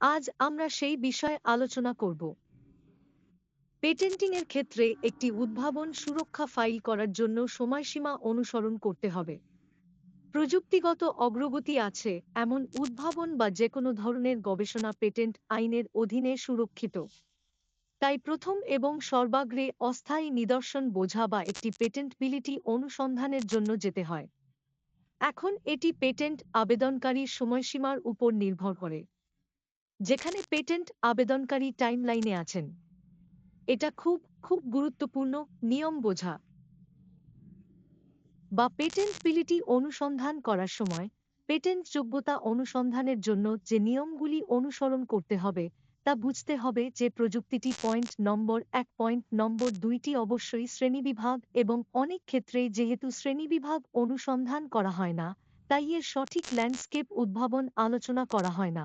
আজ আমরা সেই বিষয়ে আলোচনা করব। পেটেন্টিংয়ের ক্ষেত্রে একটি উদ্ভাবন সুরক্ষা ফাইল করার জন্য সময়সীমা অনুসরণ করতে হবে। প্রযুক্তিগত অগ্রগতি আছে, এমন উদ্ভাবন বা যে কোনো ধরনের গবেষণা পেটেন্ট আইনের অধীনে সুরক্ষিত। তাই প্রথম এবং সর্বাগ্রে অস্থায়ী নিদর্শন বোঝা বা একটি পেটেন্টবিলিটি অনুসন্ধানের জন্য যেতে হয়। এখন এটি পেটেন্ট আবেদনকারীর সময়সীমার উপর নির্ভর করে। যেখানে পেটেন্ট আবেদনকারী টাইমলাইনে আছেন। এটা খুব খুব গুরুত্বপূর্ণ নিয়ম বোঝা। বা পেটেন্টবিলিটি অনুসন্ধান করার সময় পেটেন্ট যোগ্যতা অনুসন্ধানের জন্য যে নিয়মগুলি অনুসরণ করতে হবে, তা বুঝতে হবে যে প্রযুক্তিটি পয়েন্ট নম্বর এক, পয়েন্ট নম্বর দুইটি অবশ্যই শ্রেণীবিভাগ এবং অনেক ক্ষেত্রেই যেহেতু শ্রেণীবিভাগ অনুসন্ধান করা হয় না, তাই এর সঠিক ল্যান্ডস্কেপ উদ্ভাবন আলোচনা করা হয় না।